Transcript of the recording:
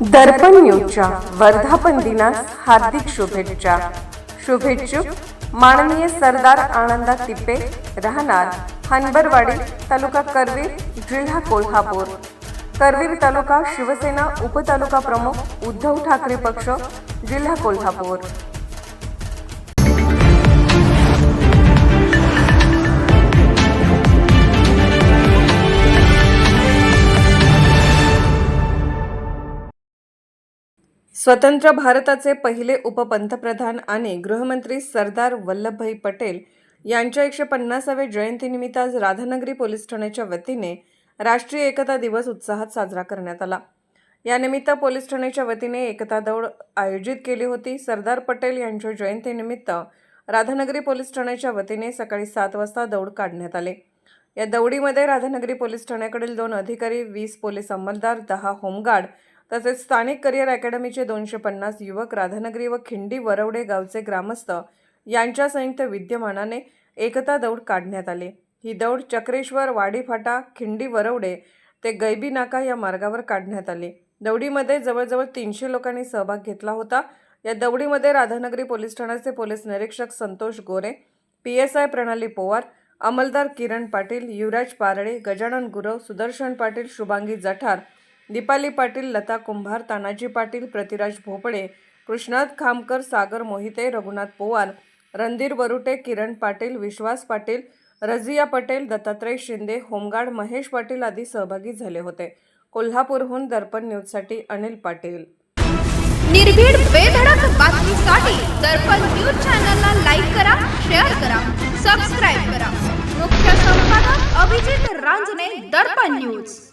दर्पण न्यूजच्या वर्धापन दिनास हार्दिक शुभेच्छा. शुभेच्छुक माननीय सरदार आनंदा तिप्पे राहणार हनबरवाडी तालुका करवीर जिल्हा कोल्हापूर. करवीर तालुका शिवसेना उपतालुका प्रमुख उद्धव ठाकरे पक्ष जिल्हा कोल्हापूर. स्वतंत्र भारताचे पहिले उपपंतप्रधान आणि गृहमंत्री सरदार वल्लभभाई पटेल यांच्या एकशे पन्नासाव्या जयंतीनिमित्त आज राधानगरी पोलीस ठाण्याच्या वतीने राष्ट्रीय एकता दिवस उत्साहात साजरा करण्यात आला. यानिमित्त पोलीस ठाण्याच्या वतीने एकता दौड आयोजित केली होती. सरदार पटेल यांच्या जयंतीनिमित्त राधानगरी पोलीस ठाण्याच्या वतीने सकाळी सात वाजता दौड काढण्यात आले. या दौडीमध्ये राधानगरी पोलीस ठाण्याकडील दोन अधिकारी वीस पोलीस अंमलदार दहा होमगार्ड तसेच स्थानिक करिअर अकॅडमीचे दोनशे पन्नास युवक राधानगरी व खिंडी वरवडे गावचे ग्रामस्थ यांच्या संयुक्त विद्यमानाने एकता दौड काढण्यात आली. ही दौड चक्रेश्वर वाडीफाटा खिंडी वरवडे ते गैबी नाका या मार्गावर काढण्यात आली. दौडीमध्ये जवळजवळ तीनशे लोकांनी सहभाग घेतला होता. या दौडीमध्ये राधानगरी पोलीस ठाण्याचे पोलीस निरीक्षक Santosh Gore P S I Pranali Powar अंमलदार Kiran Patil Yuvraj Parde Gajanan Gurav Sudarshan Patil Shubhangi Jathar Deepali Patil Lata Kumbhar Tanaji Patil Pratiraj Bhopale Krishnat Khamkar Sagar Mohite Raghunath Powar Randhir Varute Kiran Patil Vishwas Patil Razia Patel Dattatray Shinde home guard Mahesh Patil आदी सहभागी झाले होते. कोल्हापूरहून दर्पण न्यूजसाठी अनिल पाटील. निर्भीड बेधडक बातमीसाठी दर्पण न्यूज चॅनलला लाईक करा शेअर करा सबस्क्राईब करा. मुख्य संपादक अभिजित रांजणे दर्पण न्यूज.